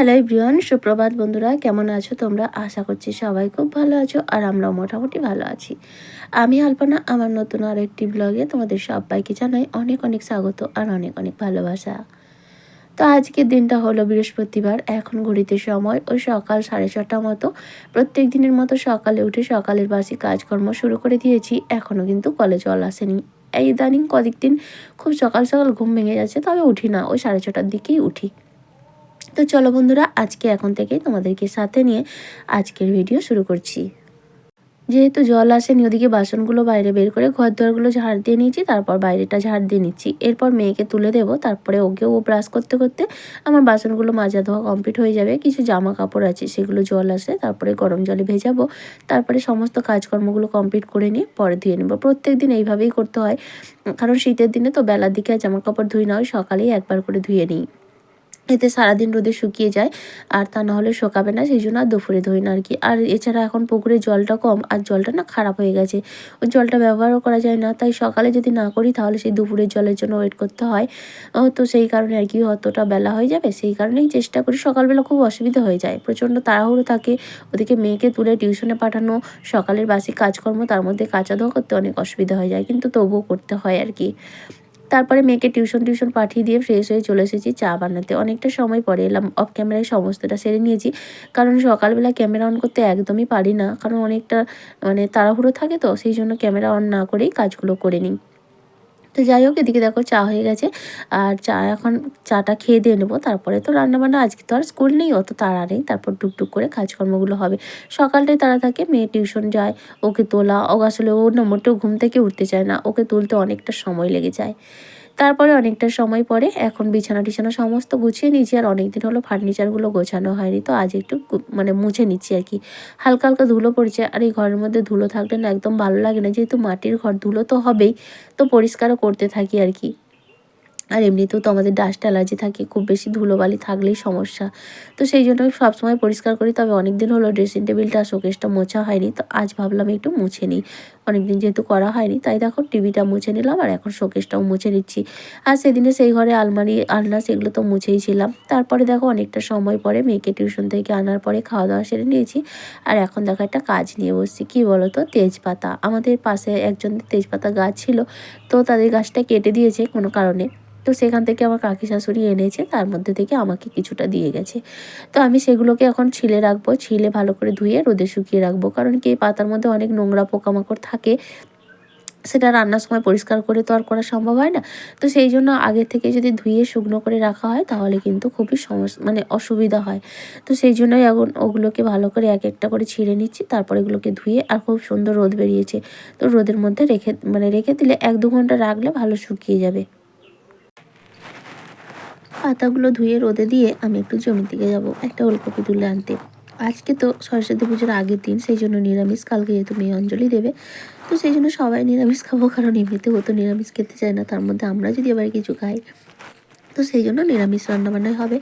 Hello everyone, সুপ্রভাত বন্ধুরা, কেমন আছো তোমরা? আশা করছি সবাই খুব ভালো আছো আর আমরাও মোটামুটি ভালো আছি। আমি আলপনা, আমার নতুন আর একটি ব্লগে তোমাদের সবাইকে জানাই অনেক অনেক স্বাগত আর অনেক অনেক ভালোবাসা। তো আজকের দিনটা হলো বৃহস্পতিবার, এখন ঘড়িতে সময় ওই সকাল সাড়ে ছটা মতো। প্রত্যেক দিনের মতো সকালে উঠে সকালের বাসি কাজকর্ম শুরু করে দিয়েছি এখনও কিন্তু কলেজ জল আসেনি। এই ইদানিং কদিক দিন খুব সকাল সকাল ঘুম ভেঙে যাচ্ছে, তবে উঠি না, ওই সাড়ে ছটার দিকেই উঠি। তো চলো বন্ধুরা, আজকে এখন থেকে তোমাদেরকে সাথে নিয়ে আজকের ভিডিও শুরু করছি। যেহেতু জল আসেনি, ওদিকে বাসনগুলো বাইরে বের করে ঘর দোয়ারগুলো ঝাড় দিয়ে নিয়েছি, তারপর বাইরেটা ঝাড় দিয়ে নিচ্ছি। এরপর মেয়েকে তুলে দেবো, তারপরে ওকেও ও ব্রাশ করতে করতে আমার বাসনগুলো মাজা ধোয়া কমপ্লিট হয়ে যাবে। কিছু জামা কাপড় আছে, সেগুলো জল আসে তারপরে গরম জলে ভেজাবো। তারপরে সমস্ত কাজকর্মগুলো কমপ্লিট করে নিয়ে পরে ধুয়ে নেব। প্রত্যেক দিন এইভাবেই করতে হয়, কারণ শীতের দিনে তো বেলার দিকে আর জামা কাপড় ধুই না হয়, সকালেই একবার করে ধুয়ে নিই। এতে সারাদিন রোদে শুকিয়ে যায়, আর তা নাহলে শোকাবে না, সেই জন্য আর দুপুরে ধরি না আর কি। আর এছাড়া এখন পুকুরে জলটা কম, আর জলটা না খারাপ হয়ে গেছে। ওই জলটা ব্যবহারও করা যায় না, তাই সকালে যদি না করি তাহলে সেই দুপুরের জলের জন্য ওয়েট করতে হয়। তো সেই কারণে আর কি অতটা বেলা হয়ে যাবে, সেই কারণেই চেষ্টা করি সকালবেলা খুব অসুবিধা হয়ে যায়। প্রচণ্ড তাড়াহুড়ো থাকে, ওদিকে মেয়েকে তুলে টিউশনে পাঠানো, সকালের বাসি কাজকর্ম, তার মধ্যে কাঁচা ধোয়া করতে অনেক অসুবিধা হয়ে যায়, কিন্তু তবুও করতে হয় আর কি। তারপরে মেয়েকে টিউশন টিউশন পাঠিয়ে দিয়ে ফ্রেশ হয়ে চলে এসেছি চা বানাতে। অনেকটা সময় পরে এলাম অফ ক্যামেরায় সমস্তটা সেরে নিয়েছি। কারণ সকালবেলা ক্যামেরা অন করতে একদমই পারি না, কারণ অনেকটা মানে তাড়াহুড়ো থাকে তো, সেই জন্য ক্যামেরা অন না করেই কাজগুলো করে নিই। তো যাই হোক, এদিকে দেখো চা হয়ে গেছে। আর চা এখন চাটা খেয়ে দিয়ে নেব। তারপরে তো রান্নাবান্না আজকে তো আর স্কুল নেই, অত তাড়া নেই। তারপর টুকটুক করে কাজকর্মগুলো হবে। সকালটাই তারা থাকে, মেয়ে টিউশন যায়, ওকে তোলা ও আসলে ও না মোটেও ঘুম থেকে উঠতে চায় না। ওকে তুলতে অনেকটা সময় লেগে যায়। তারপরে অনেকটা সময় পরে এখন বিছানা টিছানা সমস্ত গুছিয়ে নিয়েছি, আর অনেকদিন হলো ফার্নিচারগুলো গোছানো হয়নি, তো আজ একটু মানে মুছে নিচ্ছি আর কি। হালকা হালকা ধুলো পড়ছে, আর এই ঘরের মধ্যে ধুলো থাকলে না একদম ভালো লাগে না, যেহেতু মাটির ঘর ধুলো তো হবেই, তো পরিষ্কারও করতে থাকি আর কি। আর এমনিতেও তো আমাদের ডাস্ট অ্যালার্জি থাকে, খুব বেশি ধুলোবালি থাকলেই সমস্যা। তো সেই জন্য আমি সবসময় পরিষ্কার করি, তবে অনেক দিন হলো ড্রেসিং টেবিলটা শোকেসটা মোছা হয়নি, তো আজ ভাবলাম একটু মুছে নিই। অনেক দিন যেহেতু করা হয়নি, তাই দেখো টিভিটা মুছে নিলাম আর এখন শোকেসটাও মুছে নিচ্ছি। আর সেদিনে সেই ঘরে আলমারি, আলনা সেগুলো তো মুছেই ছিলাম। তারপরে দেখো অনেকটা সময় পরে মেয়েকে টিউশন থেকে আনার পরে খাওয়া দাওয়া সেরে নিয়েছি। আর এখন দেখো একটা কাজ নিয়ে বসছি, কী বলো তো তেজপাতা। আমাদের পাশে একজন তেজপাতা গাছ ছিল, তো তাদের গাছটা কেটে দিয়েছে কোনো কারণে। তো সেখান থেকে আমার কাকি শাশুড়ি এনেছে, তার মধ্যে থেকে আমাকে কিছুটা দিয়ে গেছে। তো আমি সেগুলোকে এখন ছিলে রাখব, ছিলে ভালো করে ধুয়ে রোদে শুকিয়ে রাখব। কারণ কি, পাতার মধ্যে অনেক নোংরা পোকামাকড় থাকে, সেটা রান্নার সময় পরিষ্কার করে তো আর করা সম্ভব হয় না। তো সেই জন্য আগে থেকে যদি ধুয়ে শুকনো করে রাখা হয়, তাহলে কিন্তু খুবই সমস্যা মানে অসুবিধা হয়। তো সেই জন্যই এখন ওগুলোকে ভালো করে এক একটা করে ছিঁড়ে নিচ্ছি, তারপর এগুলোকে ধুয়ে আর খুব সুন্দর রোদ বেরিয়েছে। তো রোদের মধ্যে রেখে মানে রেখে দিলে এক দু ঘণ্টা রাখলে ভালো শুকিয়ে যাবে। পাতাগুলো ধুয়ে রোদে দিয়ে আমি একটু জমির দিকে যাব, একটা ওলকপি তুলে আনতে। আজকে তো সরস্বতী পুজোর আগের দিন, সেই জন্য নিরামিষ। কালকে যেহেতু মেয়ে অঞ্জলি দেবে, তো সেই জন্য সবাই নিরামিষ খাব, কারণ এমনিতে ও তো নিরামিষ খেতে চায় না, তার মধ্যে আমরা যদি আবার কিছু খাই। তো সেই জন্য নিরামিষ রান্নাবান্নাই হবে।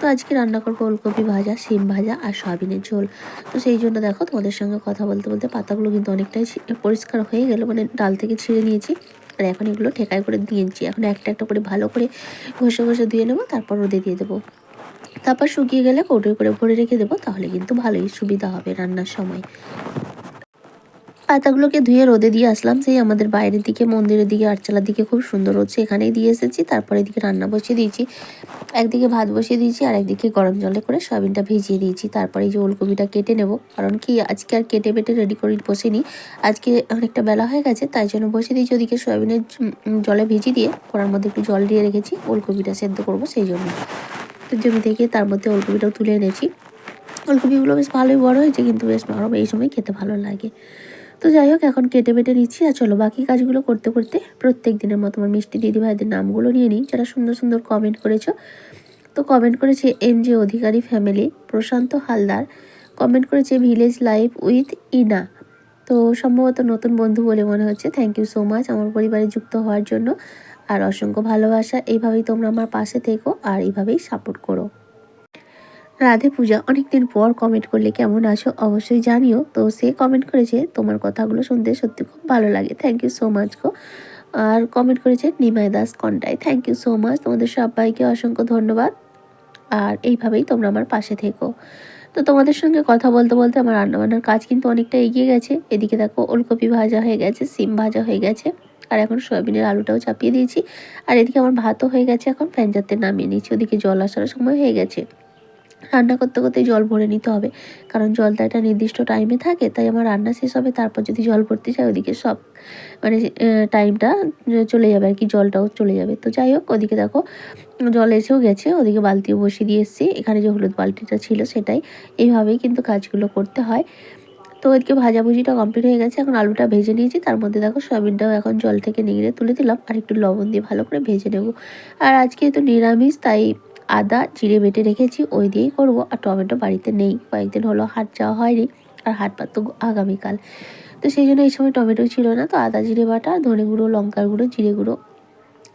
তো আজকে রান্না করব ওলকপি ভাজা সিম ভাজা আর সয়াবিনের ঝোল। তো সেই জন্য দেখো তোমাদের সঙ্গে কথা বলতে বলতে পাতাগুলো কিন্তু অনেকটাই পরিষ্কার হয়ে গেল মানে ডাল থেকে ছিঁড়ে নিয়েছি। আর এখন এগুলো ঠেকাই করে দিয়েছি এখন একটা একটা করে ভালো করে ঘষে ঘষে ধুয়ে নেব, তারপর রোদে দিয়ে দেবো। তারপর শুকিয়ে গেলে কৌটোয় করে ভরে রেখে দেবো, তাহলে কিন্তু ভালোই সুবিধা হবে রান্নার সময়। পাতাগুলোকে ধুয়ে রোদে দিয়ে আসলাম। সেই আমাদের বাইরের দিকে, মন্দিরের দিকে, আটচালার দিকে খুব সুন্দর হচ্ছে। এখানেই দিয়ে এসেছি, তারপরে এদিকে রান্না বসিয়ে দিয়েছি। একদিকে ভাত বসিয়ে দিয়েছি, আর একদিকে গরম জলে করে সয়াবিনটা ভিজিয়ে দিয়েছি। তারপরে এই যে ওলকপিটা কেটে নেব, কারণ কি আজকে আর কেটে বেটে রেডি করে বসিনি। আজকে অনেকটা বেলা হয়ে গেছে, তাই জন্য বসিয়ে দিয়েছি ওদিকে সয়াবিনের জলে ভিজিয়ে দিয়ে। কড়ার মধ্যে একটু জল দিয়ে রেখেছি, ওলকপিটা সেদ্ধ করব সেই জন্য। তো জমি থেকে তার মধ্যে ওলকপিটাও তুলে এনেছি। ওলকপিগুলো বেশ ভালোই বড় হয়েছে, কিন্তু বেশ নরম এই সময় খেতে ভালো লাগে। তো যাই হোক, এখন কেটে বেটে নিচ্ছি আর চলো বাকি কাজগুলো করতে করতে প্রত্যেক দিনের মতো আমার মিষ্টি দিদি ভাইদের নামগুলো নিয়ে নিই, যারা সুন্দর সুন্দর কমেন্ট করেছ। তো কমেন্ট করেছে M J Adhikari family Prashant Haldar. Comment করেছে ভিলেজ লাইফ উইথ ইনা তো সম্ভবত নতুন বন্ধু বলে মনে হচ্ছে। থ্যাংক ইউ সো মাচ আমার পরিবারে যুক্ত হওয়ার জন্য। আর অসংখ্য ভালোবাসা, এইভাবেই তোমরা আমার পাশে থেকো আর এইভাবেই সাপোর্ট করো। রাধে পূজা, অনেকদিন পর কমেন্ট করলে কেমন আছো অবশ্যই জানিও। তো সে কমেন্ট করেছে, তোমার কথাগুলো শুনতে সত্যি খুব ভালো লাগে। থ্যাংক ইউ সো মাচ গো। আর কমেন্ট করেছে, Nimai Das Contai thank you so much তোমাদের সবাইকে অসংখ্য ধন্যবাদ। আর এইভাবেই তোমরা আমার পাশে থেকো। তো তোমাদের সঙ্গে কথা বলতে বলতে আমার রান্নাবান্নার কাজ কিন্তু অনেকটা এগিয়ে গেছে। এদিকে দেখো, ওলকপি ভাজা হয়ে গেছে, সিম ভাজা হয়ে গেছে। আর এখন সয়াবিনের আলুটাও চাপিয়ে দিয়েছি। আর এদিকে আমার ভাতও হয়ে গেছে, এখন ফ্যান যাতে নামিয়ে নিয়েছি। ওদিকে জল আসার সময় হয়ে গেছে। রান্না করতে করতে জল ভরে নিতে হবে। কারণ জলটা একটা নির্দিষ্ট টাইমে থাকে, তাই আমার রান্না শেষ হবে, তারপর যদি জল ভরতে চাই ওদিকে সব মানে টাইমটা চলে যাবে আর কি, জলটাও চলে যাবে। তো যাই হোক, ওদিকে দেখো, জল এসেও গেছে, ওদিকে বালতিও বসিয়ে দিয়ে এসেছি, এখানে যে হলুদ বালতিটা ছিল সেটাই। এইভাবেই কিন্তু কাজগুলো করতে হয়। তো ওইদিকে ভাজাভুজিটা কমপ্লিট হয়ে গেছে, এখন আলুটা ভেজে নিয়েছি, তার মধ্যে দেখো সয়াবিনটাও এখন জল থেকে নিংড়ে তুলে দিলাম, আর একটু লবণ দিয়ে ভালো করে ভেজে নেব। আর আজকে তো নিরামিষ, তাই আদা, জিরে বেটে রেখেছি, ওই দিয়েই করব। আর টমেটো বাড়িতে নেই, কয়েকদিন হলো হাট যাওয়া হয়নি, আর হাট পাত তো আগামীকাল। তো সেই জন্য এই সময় টমেটো ছিল না, তো আদা, জিরে বাটা, ধনে গুঁড়ো, লঙ্কার গুঁড়ো, জিরে গুঁড়ো।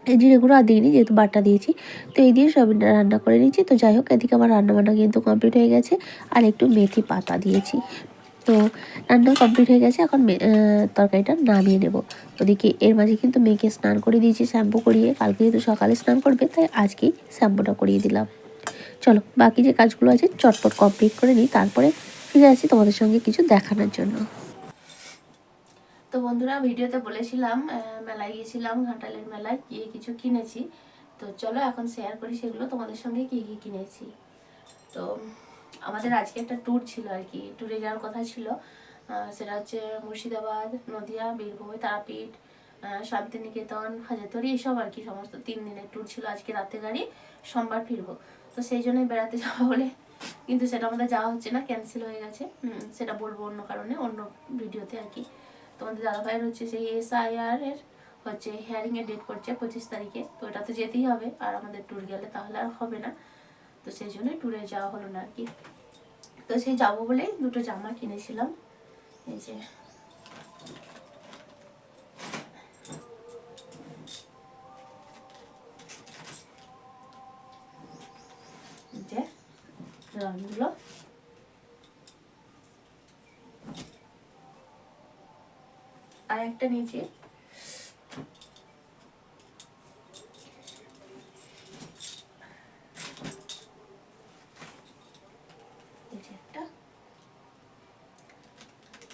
এই জিরে গুঁড়ো আর দিইনি, যেহেতু বাটা দিয়েছি। তো এই দিয়ে সয়াবিনটা রান্না করে নিয়েছি। তো যাই হোক, এদিকে আমার রান্না বান্না কিন্তু কমপ্লিট হয়ে গেছে, আর একটু মেথি পাতা দিয়েছি। তো রান্না কমপ্লিট হয়ে গেছে, এখন তরকারিটা নামিয়ে নেব। ওদিকে এর মাঝে কিন্তু মেয়েকে স্নান করে দিয়েছি, শ্যাম্পু করিয়ে। কালকে যেহেতু সকালে স্নান করবে, তাই আজকেই শ্যাম্পুটা করিয়ে দিলাম। চলো, বাকি যে কাজগুলো আছে চটপট কমপ্লিট করে নিই, তারপরে ফিরে আসি তোমাদের সঙ্গে কিছু দেখানোর জন্য। তো বন্ধুরা ভিডিওতে বলেছিলাম মেলায় গিয়েছিলাম, ঘাটালের মেলায় গিয়ে কিছু কিনেছি। তো চলো, এখন শেয়ার করি সেগুলো। তোমাদের সঙ্গে কী কী কিনেছি। তো আমাদের আজকে একটা ট্যুর ছিল আর কি। ট্যুরে যাওয়ার কথা ছিল। সেটা হচ্ছে মুর্শিদাবাদ, নদিয়া, বীরভূম, তারাপীঠ শান্তিনিকেতন হাজারতরি এইসব আর কি সমস্ত তিন দিনের ট্যুর ছিল আজকে রাতে গাড়ি। সোমবার ফিরবো। তো সেই জন্যই বেড়াতে যাওয়া বলে। কিন্তু সেটা আমাদের যাওয়া হচ্ছে না ক্যান্সেল হয়ে গেছে। সেটা বলব অন্য কারণে, অন্য ভিডিওতে আর কি। তোমাদের দাদাভাইয়ের হচ্ছে সেই এসআইআর এর হচ্ছে হিয়ারিং এর ডেট করছে পঁচিশ তারিখে। তো এটা তো যেতেই হবে। আর আমাদের ট্যুর গেলে তাহলে আর হবে না। তো সেই জন্যই ট্যুরে যাওয়া হলো না আর কি। তো সেই যাব বলে দুটো জামা কিনেছিলাম। এই যে। যে রঙগুলো। আর একটা নিচে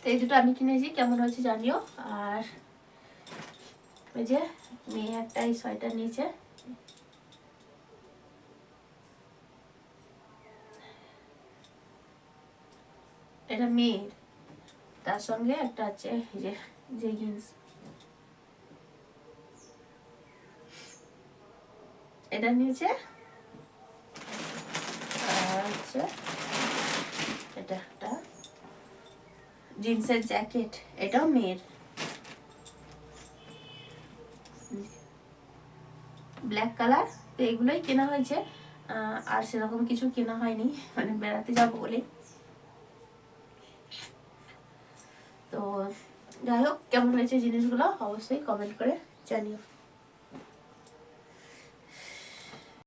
তো এই দুটো আমি কিনেছি, কেমন হচ্ছে জানিও। আর ওই যে মেয়ে একটা এই সোয়েটার নিয়েছে। এটা মেয়ের। তার সঙ্গে একটা আছে যে জেগিন্স এটা নিয়েছে। আর হচ্ছে এটা। জিন্সের জ্যাকেট, এটাও মেয়ের। ব্ল্যাক কালার তো এগুলোই কেনা হয়েছে। আর সেরকম কিছু কেনা হয়নি মানে বেড়াতে যাব বলে। তো যাই হোক, কেমন হয়েছে জিনিসগুলো অবশ্যই কমেন্ট করে জানিও।